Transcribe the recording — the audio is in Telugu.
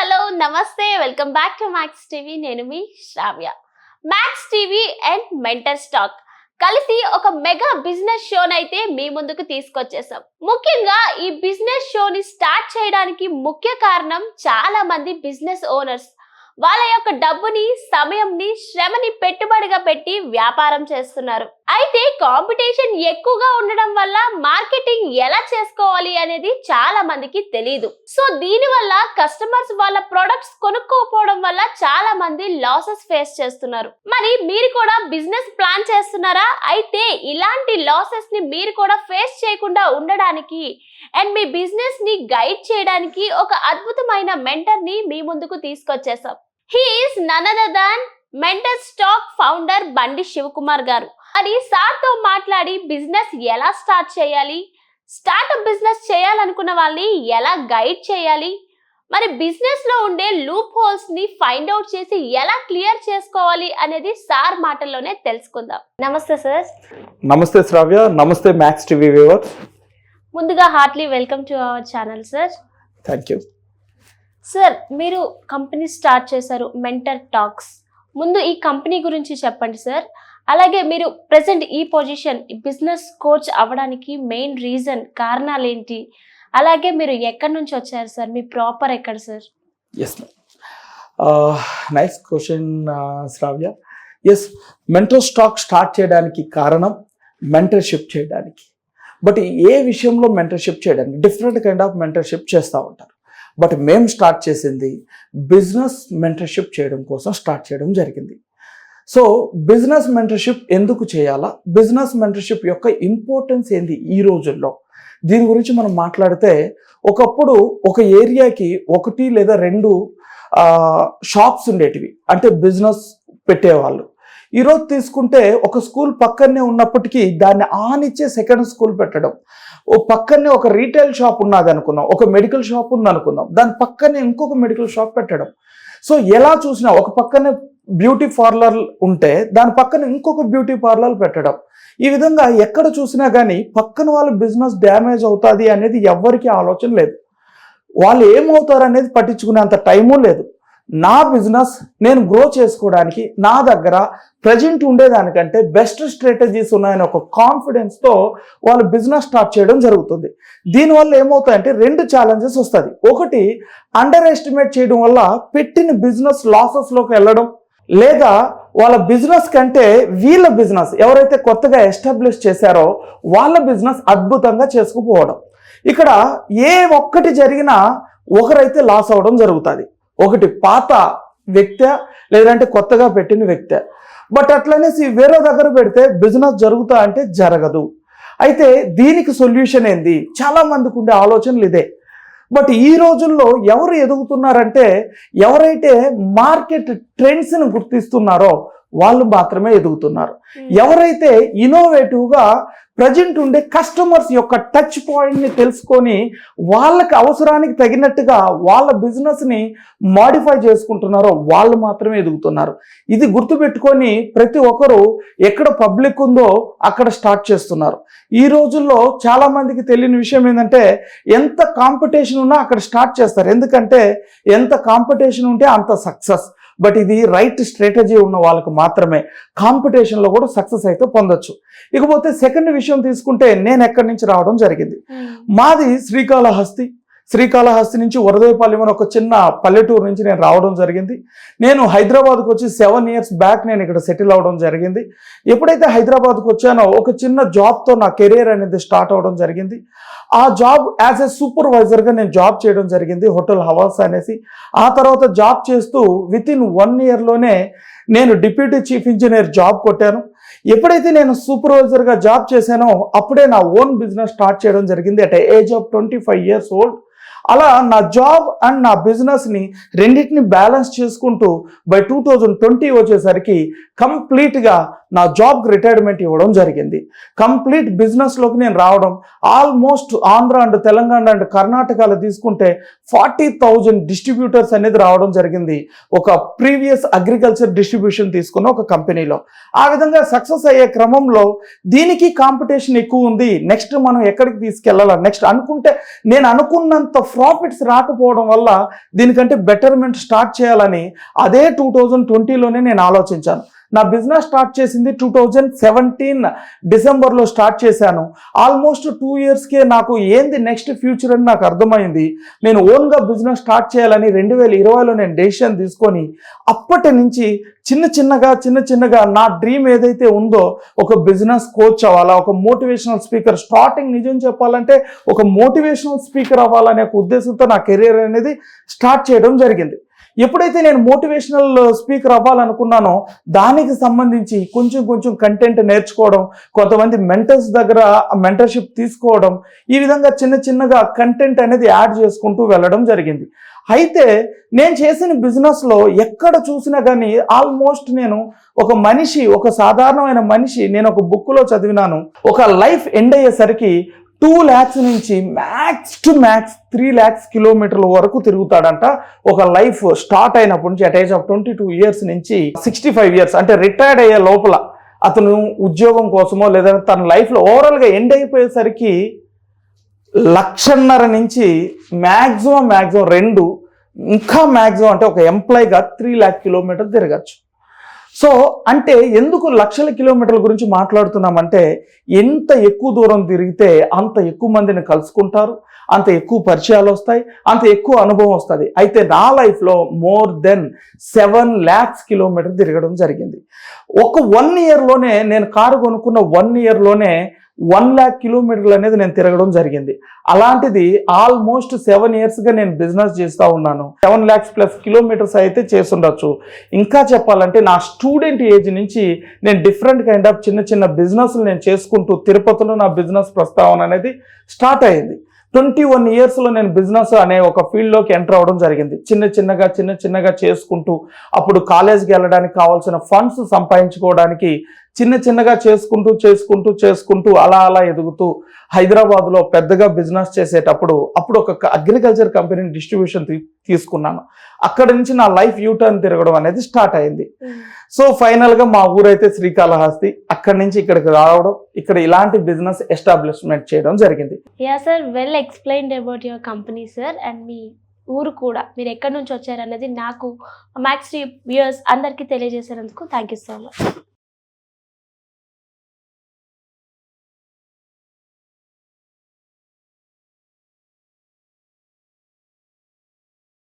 హలో నమస్తే. Welcome back to Max TV. నేను మీ Shravya. Max TV and mentor stack. కలిసి ఒక మెగా బిజినెస్ షోనైతే మీ ముందుకు తీసుకొచ్చేసాం. ముఖ్యంగా ఈ బిజినెస్ షోని స్టార్ట్ చేయడానికి ముఖ్య కారణం చాలా మంది బిజినెస్ ఓనర్స్. వాళ్ళ యొక్క డబ్బుని సమయంని శ్రమని పెట్టుబడిగా పెట్టి వ్యాపారం చేస్తున్నారు. అయితే కాంపిటీషన్ ఎక్కువగా ఉండడం వల్ల మార్కెటింగ్ ఎలా చేసుకోవాలి అనేది చాలా మందికి తెలియదు సో దీని వల్ల కస్టమర్స్ వాళ్ళ ప్రొడక్ట్స్ కొనుక్కోకపోవడం వల్ల చాలా మంది లాసెస్ ఫేస్ చేస్తున్నారు. మరి మీరు కూడా బిజినెస్ ప్లాన్ చేస్తున్నారా? అయితే ఇలాంటి లాసెస్ని మీరు కూడా ఫేస్ చేయకుండా ఉండడానికి అండ్ మీ బిజినెస్ని గైడ్ చేయడానికి ఒక అద్భుతమైన మెంటర్ని మీ ముందుకు తీసుకొచ్చేసాం he is none other than mentor stack founder Bandi Shivakumar garu. మరి సార్తో మాట్లాడి బిజినెస్ ఎలా స్టార్ట్ చేయాలి? స్టార్ట్అప్ బిజినెస్ చేయాలనుకున్న వాళ్ళని ఎలా గైడ్ చేయాలి? మరి బిజినెస్లో ఉండే లూప్ హోల్స్ని ఫైండ్ అవుట్ చేసి ఎలా క్లియర్ చేసుకోవాలి అనేది సార్ మాటల్లోనే తెలుసుకుందాం. నమస్తే సార్. నమస్తే శ్రావ్య నమస్తే మ్యాక్స్ టీవీ వ్యూవర్ ముందుగా heartly welcome to our channel sir. Thank you sir మీరు కంపెనీ స్టార్ట్ చేశారు మెంటర్ టాక్స్. ముందు ఈ కంపెనీ గురించి చెప్పండి సార్. అలాగే మీరు ప్రెసెంట్ ఈ పొజిషన్ బిజినెస్ కోచ్ అవ్వడానికి మెయిన్ రీజన్ కారణాలు ఏంటి అలాగే మీరు ఎక్కడి నుంచి వచ్చారు సార్? మీ ప్రాపర్ ఎక్కడ sir? Yes nice question Shravya yes mental stack start చేయడానికి కారణం మెంటర్షిప్ చేయడానికి. బట్ ఏ విషయంలో మెంటర్షిప్ చేయడానికి? డిఫరెంట్ కైండ్ ఆఫ్ మెంటర్షిప్ చేస్తూ ఉంటారు. బట్ మేము స్టార్ట్ చేసింది బిజినెస్ మెంటర్షిప్ చేయడం కోసం స్టార్ట్ చేయడం జరిగింది. సో బిజినెస్ మెంటర్షిప్ ఎందుకు చేయాలా? బిజినెస్ మెంటర్షిప్ యొక్క ఇంపార్టెన్స్ ఏంది ఈ రోజుల్లో? దీని గురించి మనం మాట్లాడితే ఒకప్పుడు ఒక ఏరియాకి ఒకటి లేదా రెండు షాప్స్ ఉండేటివి. అంటే బిజినెస్ పెట్టేవాళ్ళు. ఈరోజు తీసుకుంటే ఒక స్కూల్ పక్కనే ఉన్నప్పటికీ దాన్ని ఆనిచ్చే సెకండ్ స్కూల్ పెట్టడం. ఓ పక్కనే ఒక రీటైల్ షాప్ ఉన్నది అనుకుందాం. ఒక మెడికల్ షాప్ ఉంది అనుకుందాం దాని పక్కనే ఇంకొక మెడికల్ షాప్ పెట్టడం. సో ఎలా చూసినా ఒక పక్కనే బ్యూటీ పార్లర్ ఉంటే దాని పక్కన ఇంకొక బ్యూటీ పార్లర్ పెట్టడం. ఈ విధంగా ఎక్కడ చూసినా కానీ పక్కన వాళ్ళ బిజినెస్ డ్యామేజ్ అవుతుంది అనేది ఎవ్వరికీ ఆలోచన లేదు. వాళ్ళు ఏమవుతారు అనేది పట్టించుకునేంత టైము లేదు. నా బిజినెస్ నేను గ్రో చేసుకోవడానికి నా దగ్గర ప్రజెంట్ ఉండేదానికంటే బెస్ట్ స్ట్రాటజీస్ ఉన్నాయని ఒక కాన్ఫిడెన్స్తో వాళ్ళు బిజినెస్ స్టార్ట్ చేయడం జరుగుతుంది. దీనివల్ల ఏమవుతాయంటే రెండు ఛాలెంజెస్ వస్తుంది ఒకటి అండర్ ఎస్టిమేట్ చేయడం వల్ల పెట్టిన బిజినెస్ లాసెస్లోకి వెళ్ళడం. లేదా వాళ్ళ బిజినెస్ కంటే వీళ్ళ బిజినెస్ ఎవరైతే కొత్తగా ఎస్టాబ్లిష్ చేశారో వాళ్ళ బిజినెస్ అద్భుతంగా చేసుకుపోవడం. ఇక్కడ ఏ ఒక్కటి జరిగినా ఒకరైతే లాస్ అవ్వడం జరుగుతుంది. ఒకటి పాత వ్యక్తి లేదంటే కొత్తగా పెట్టిన వ్యక్తి. బట్ అట్లనేసి వేరే దగ్గర పెడితే బిజినెస్ జరుగుతా అంటే జరగదు. అయితే దీనికి సొల్యూషన్ ఏంది? చాలా మందికి ఉండే ఆలోచనలు ఇదే. బట్ ఈ రోజుల్లో ఎవరు ఎదుగుతున్నారంటే ఎవరైతే మార్కెట్ ట్రెండ్స్ని గుర్తిస్తున్నారో వాళ్ళు మాత్రమే ఎదుగుతున్నారు. ఎవరైతే ఇన్నోవేటివ్గా ప్రజెంట్ ఉండే కస్టమర్స్ యొక్క టచ్ పాయింట్ని తెలుసుకొని వాళ్ళకి అవసరానికి తగినట్టుగా వాళ్ళ బిజినెస్ని మాడిఫై చేసుకుంటున్నారో వాళ్ళు మాత్రమే ఎదుగుతున్నారు. ఇది గుర్తుపెట్టుకొని ప్రతి ఒక్కరూ ఎక్కడ పబ్లిక్ ఉందో అక్కడ స్టార్ట్ చేస్తున్నారు. ఈ రోజుల్లో చాలామందికి తెలియని విషయం ఏంటంటే ఎంత కాంపిటీషన్ ఉన్నా అక్కడ స్టార్ట్ చేస్తారు. ఎందుకంటే ఎంత కాంపిటీషన్ ఉంటే అంత సక్సెస్. బట్ ఇది రైట్ స్ట్రాటజీ ఉన్న వాళ్ళకు మాత్రమే. కాంపిటీషన్లో కూడా సక్సెస్ అయితే పొందొచ్చు. ఇకపోతే సెకండ్ విషయం తీసుకుంటే నేను ఎక్కడి నుంచి రావడం జరిగింది. మాది శ్రీకాళహస్తి. శ్రీకాళహస్తి నుంచి వరదేపాలెం అని ఒక చిన్న పల్లెటూరు నుంచి నేను రావడం జరిగింది. నేను హైదరాబాద్కి వచ్చి సెవెన్ ఇయర్స్ బ్యాక్ నేను ఇక్కడ సెటిల్ అవ్వడం జరిగింది. ఎప్పుడైతే హైదరాబాద్కి వచ్చానో ఒక చిన్న జాబ్తో నా కెరీర్ అనేది స్టార్ట్ అవ్వడం జరిగింది. ఆ జాబ్ యాజ్ ఎ సూపర్వైజర్గా నేను జాబ్ చేయడం జరిగింది హోటల్ హవాస్ అనేసి. ఆ తర్వాత జాబ్ చేస్తూ విత్ ఇన్ వన్ ఇయర్లోనే నేను డిప్యూటీ చీఫ్ ఇంజనీర్ జాబ్ కొట్టాను. ఎప్పుడైతే నేను సూపర్వైజర్గా జాబ్ చేశానో అప్పుడే నా ఓన్ బిజినెస్ స్టార్ట్ చేయడం జరిగింది at age of twenty five years old. అలా నా జాబ్ అండ్ నా బిజినెస్ని రెండింటిని బ్యాలెన్స్ చేసుకుంటూ బై టూ థౌజండ్ ట్వంటీ వచ్చేసరికి కంప్లీట్గా నా జాబ్కి రిటైర్మెంట్ ఇవ్వడం జరిగింది. కంప్లీట్ బిజినెస్లోకి నేను రావడం almost Andhra and Telangana and కర్ణాటకలో తీసుకుంటే ఫార్టీ థౌజండ్ డిస్ట్రిబ్యూటర్స్ అనేది రావడం జరిగింది. ఒక ప్రీవియస్ అగ్రికల్చర్ డిస్ట్రిబ్యూషన్ తీసుకున్న ఒక కంపెనీలో. ఆ విధంగా సక్సెస్ అయ్యే క్రమంలో దీనికి కాంపిటీషన్ ఎక్కువ ఉంది. నెక్స్ట్ మనం ఎక్కడికి తీసుకెళ్ళాలా? నెక్స్ట్ అనుకుంటే నేను అనుకున్నంత ప్రాఫిట్స్ రాకపోవడం వల్ల దీనికంటే బెటర్మెంట్ స్టార్ట్ చేయాలని అదే టూ థౌజండ్ ట్వంటీలోనే నేను ఆలోచించాను. నా బిజినెస్ స్టార్ట్ చేసింది టూ థౌజండ్ సెవెంటీన్ డిసెంబర్లో స్టార్ట్ చేశాను. ఆల్మోస్ట్ టూ ఇయర్స్కే నాకు ఏంది నెక్స్ట్ ఫ్యూచర్ అని నాకు అర్థమైంది. నేను ఓన్గా బిజినెస్ స్టార్ట్ చేయాలని రెండు వేల ఇరవైలో నేను డెసిషన్ తీసుకొని అప్పటి నుంచి చిన్న చిన్నగా చిన్న చిన్నగా నా డ్రీమ్ ఏదైతే ఉందో ఒక బిజినెస్ కోచ్ అవ్వాలా ఒక మోటివేషనల్ స్పీకర్. స్టార్టింగ్ నిజం చెప్పాలంటే ఒక మోటివేషనల్ స్పీకర్ అవ్వాలనే ఒక ఉద్దేశంతో నా కెరీర్ అనేది స్టార్ట్ చేయడం జరిగింది. ఎప్పుడైతే నేను మోటివేషనల్ స్పీకర్ అవ్వాలనుకున్నానో దానికి సంబంధించి కొంచెం కొంచెం కంటెంట్ నేర్చుకోవడం కొంతమంది మెంటర్స్ దగ్గర మెంటర్షిప్ తీసుకోవడం ఈ విధంగా చిన్న చిన్నగా కంటెంట్ అనేది యాడ్ చేసుకుంటూ వెళ్ళడం జరిగింది. అయితే నేను చేసిన బిజినెస్లో ఎక్కడ చూసినా కానీ ఆల్మోస్ట్ నేను ఒక మనిషి ఒక సాధారణమైన మనిషి నేను ఒక బుక్లో చదివినాను. ఒక లైఫ్ ఎండ్ అయ్యేసరికి టూ ల్యాక్స్ నుంచి max to max three lakhs కిలోమీటర్ల వరకు తిరుగుతాడంట. ఒక లైఫ్ స్టార్ట్ అయినప్పటి నుంచి at age of twenty two years నుంచి సిక్స్టీ ఫైవ్ ఇయర్స్ అంటే రిటైర్డ్ అయ్యే లోపల అతను ఉద్యోగం కోసమో లేదంటే తన లైఫ్లో ఓవరాల్గా ఎండ్ అయిపోయేసరికి లక్షన్నర నుంచి మ్యాక్సిమం మ్యాక్సిమం రెండు ఇంకా మ్యాక్సిమం అంటే ఒక ఎంప్లాయీగా త్రీ ల్యాక్ కిలోమీటర్ తిరగచ్చు. సో అంటే ఎందుకు లక్షల కిలోమీటర్ల గురించి మాట్లాడుతున్నామంటే ఎంత ఎక్కువ దూరం తిరిగితే అంత ఎక్కువ మందిని కలుసుకుంటారు అంత ఎక్కువ పరిచయాలు వస్తాయి అంత ఎక్కువ అనుభవం వస్తుంది. అయితే నా లైఫ్లో more than seven lakhs kilometre తిరగడం జరిగింది. ఒక వన్ ఇయర్లోనే నేను కారు కొనుక్కున్న వన్ ఇయర్లోనే వన్ ల్యాక్ కిలోమీటర్లు అనేది నేను తిరగడం జరిగింది. అలాంటిది ఆల్మోస్ట్ సెవెన్ ఇయర్స్గా నేను బిజినెస్ చేస్తూ ఉన్నాను. సెవెన్ ల్యాక్స్ ప్లస్ కిలోమీటర్స్ అయితే చేస్తుండొచ్చు. ఇంకా చెప్పాలంటే నా స్టూడెంట్ ఏజ్ నుంచి నేను డిఫరెంట్ కైండ్ ఆఫ్ చిన్న చిన్న బిజినెస్లు నేను చేసుకుంటూ తిరుపతిలో నా బిజినెస్ ప్రస్తావన అనేది స్టార్ట్ అయింది. ట్వంటీ వన్ ఇయర్స్లో నేను బిజినెస్ అనే ఒక ఫీల్డ్లోకి ఎంటర్ అవ్వడం జరిగింది. చిన్న చిన్నగా చిన్న చిన్నగా చేసుకుంటూ అప్పుడు కాలేజ్కి వెళ్ళడానికి కావాల్సిన ఫండ్స్ సంపాదించుకోవడానికి చిన్న చిన్నగా చేసుకుంటూ చేసుకుంటూ చేసుకుంటూ అలా అలా ఎదుగుతూ హైదరాబాద్లో పెద్దగా బిజినెస్ చేసేటప్పుడు అప్పుడు ఒక అగ్రికల్చర్ కంపెనీ డిస్ట్రిబ్యూషన్ తీసుకున్నాను. అక్కడి నుంచి నా లైఫ్ యూటర్న్ తిరగడం అనేది స్టార్ట్ అయింది. సో ఫైనల్గా మా ఊరైతే శ్రీకాళహస్తి. అక్కడి నుంచి ఇక్కడికి రావడం ఇక్కడ ఇలాంటి బిజినెస్ ఎస్టాబ్లిష్మెంట్ చేయడం జరిగింది. Yeah sir well explained about your company sir and మీ ఊరు కూడా. మీరు ఎక్కడి నుంచి వచ్చారన్నది నాకు మ్యాక్స్ వ్యూయర్స్ అందరికీ తెలియజేసినందుకు థ్యాంక్ యూ సో మచ్